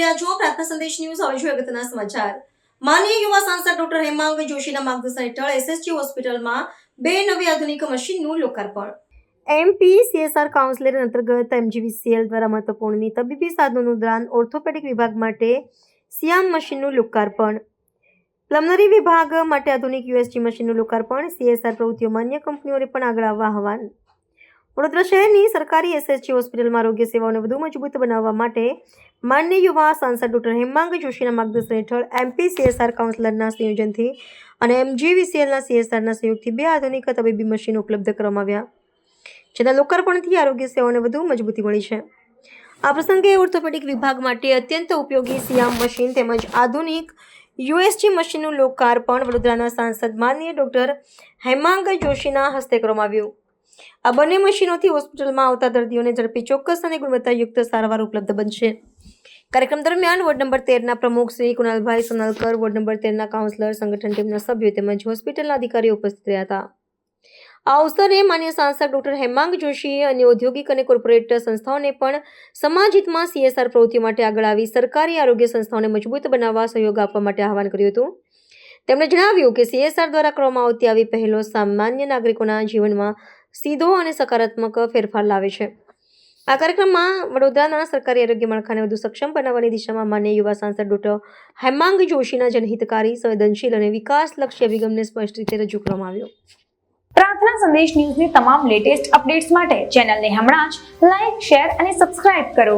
રહ્યા છો. પ્રાર્થના સંદેશ ન્યૂઝ હવે જોઈએ અગત્યના સમાચાર. માનનીય યુવા સાંસદ ડોક્ટર હેમાંગ જોશીના માર્ગદર્શન હેઠળ એસએસજી હોસ્પિટલમાં બે નવી આધુનિક મશીનનું લોકાર્પણ. એમપી સીએસઆર કાઉન્સિલર અંતર્ગત એમજીવીસીએલ દ્વારા મહત્વપૂર્ણની તબીબી સાધનોનું દાન ઓર્થોપેડિક વિભાગ માટે સિયામ મશીનનું લોકાર્પણ. પ્લમનરી વિભાગ માટે આધુનિક યુએસજી મશીનનું લોકાર્પણ. સીએસઆર પ્રવૃત્તિઓમાં અન્ય કંપનીઓને પણ આગળ આવવા આહવાન. વડોદરા શહેરની સરકારી એસએસજી હોસ્પિટલમાં આરોગ્ય સેવાઓને વધુ મજબૂત બનાવવા માટે માન્ય યુવા સાંસદ ડોક્ટર હેમાંગ જોશીના માર્ગદર્શન હેઠળ એમપી સીએસઆર કાઉન્સિલરના સંયોજનથી અને એમજીવીસીએલના સીએસઆરના સહયોગથી બે આધુનિક તબીબી મશીનો ઉપલબ્ધ કરવામાં આવ્યા, જેના લોકાર્પણથી આરોગ્ય સેવાઓને વધુ મજબૂતી મળી છે. આ પ્રસંગે ઓર્થોપેડિક વિભાગ માટે અત્યંત ઉપયોગી સિયામ મશીન તેમજ આધુનિક યુએસજી મશીનનું લોકાર્પણ વડોદરાના સાંસદ માનનીય ડોક્ટર હેમાંગ જોશીના હસ્તે કરવામાં આવ્યું. આ બંને મશીનોથી હોસ્પિટલમાં આવતા દર્દીઓને ઝડપી ચોક્કસ અને ગુણવત્તાયુક્ત સારવાર ઉપલબ્ધ બનશે. કાર્યક્રમ દરમિયાન વોર્ડ નંબર તેરના પ્રમુખ શ્રી કુણાલભાઈ સોનલકર, વોર્ડ નંબર તેરના કાઉન્સિલર, સંગઠન ટીમના સભ્યો તેમજ હોસ્પિટલના અધિકારીઓ ઉપસ્થિત રહ્યા હતા. આ અવસરે માન્ય સાંસદ ડોક્ટર હેમાંગ જોશીએ અને ઔદ્યોગિક અને કોર્પોરેટ સંસ્થાઓને પણ સમાજહિતમાં સીએસઆર પ્રવૃત્તિઓ માટે આગળ આવી સરકારી આરોગ્ય સંસ્થાઓને મજબૂત બનાવવા સહયોગ આપવા માટે આહવાન કર્યું હતું. તેમણે જણાવ્યું કે સીએસઆર દ્વારા કરવામાં આવતી આવી પહેલો સામાન્ય નાગરિકોના જીવનમાં સીધો અને સકારાત્મક ફેરફાર લાવે છે. આ કાર્યક્રમમાં વડોદરાના સરકારી આરોગ્ય માળખાને વધુ સક્ષમ બનાવવાની દિશામાં માન્ય યુવા સાંસદ ડોક્ટર હેમાંગ જોશીના જનહિતકારી, સંવેદનશીલ અને વિકાસલક્ષી અભિગમને સ્પષ્ટ રીતે રજૂ કરવામાં આવ્યો. પ્રાર્થના સંદેશ ન્યૂઝની તમામ લેટેસ્ટ અપડેટ્સ માટે ચેનલને હમણાં જ લાઈક શેર અને સબસ્ક્રાઇબ કરો.